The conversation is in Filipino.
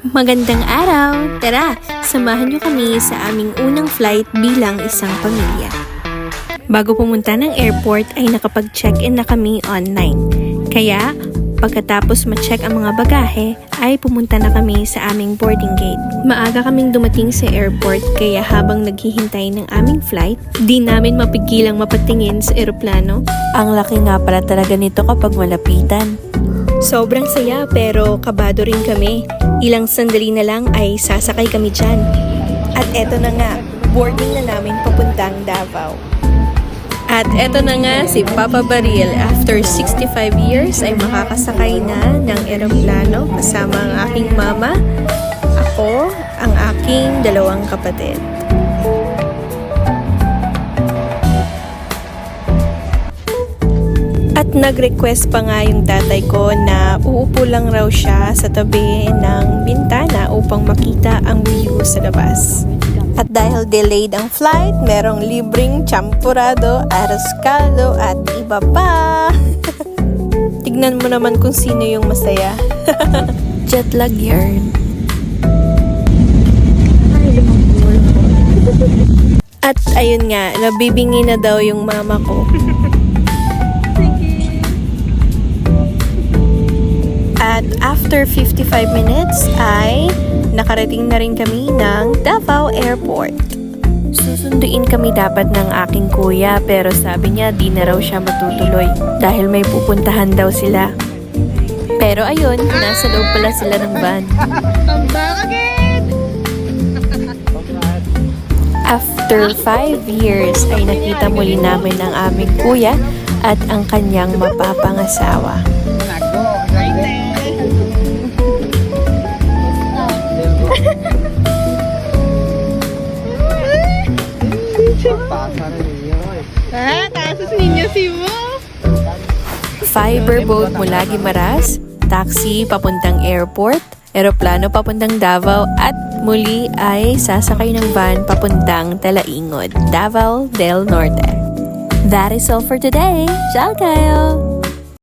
Magandang araw! Tara, samahan niyo kami sa aming unang flight bilang isang pamilya. Bago pumunta ng airport ay nakapag-check-in na kami online. Kaya, pagkatapos ma-check ang mga bagahe, ay pumunta na kami sa aming boarding gate. Maaga kaming dumating sa airport kaya habang naghihintay ng aming flight, di namin mapigilang mapatingin sa eroplano. Ang laki nga pala talaga nito kapag malapitan. Sobrang saya pero kabado rin kami. Ilang sandali na lang ay sasakay kami dyan. At eto na nga, boarding na namin papuntang Davao. At eto na nga si Papa Baril. After 65 years ay makakasakay na ng eroplano kasama ang aking mama, ako, ang aking dalawang kapatid. Nag-request pa nga yung tatay ko na uupo lang raw siya sa tabi ng bintana upang makita ang view sa labas. At dahil delayed ang flight, merong libreng champurado, aros caldo at iba pa. Tignan mo naman kung sino yung masaya. Jet lag yarn. At ayun nga, nabibingi na daw yung mama ko. after 55 minutes ay nakarating na rin kami ng Davao Airport. Susunduin kami dapat ng aking kuya pero sabi niya di na raw siya matutuloy dahil may pupuntahan daw sila. Pero ayun, nasa loob pala sila ng van. After 5 years ay nakita muli namin ang aming kuya at ang kanyang mapapangasawa. Ah, tasos ninyo si mo. Fiber boat mula Gimaras, taxi papuntang airport, eroplano papuntang Davao at muli ay sasakay ng van papuntang Talaingod, Davao del Norte. That is all for today. Ciao kayo!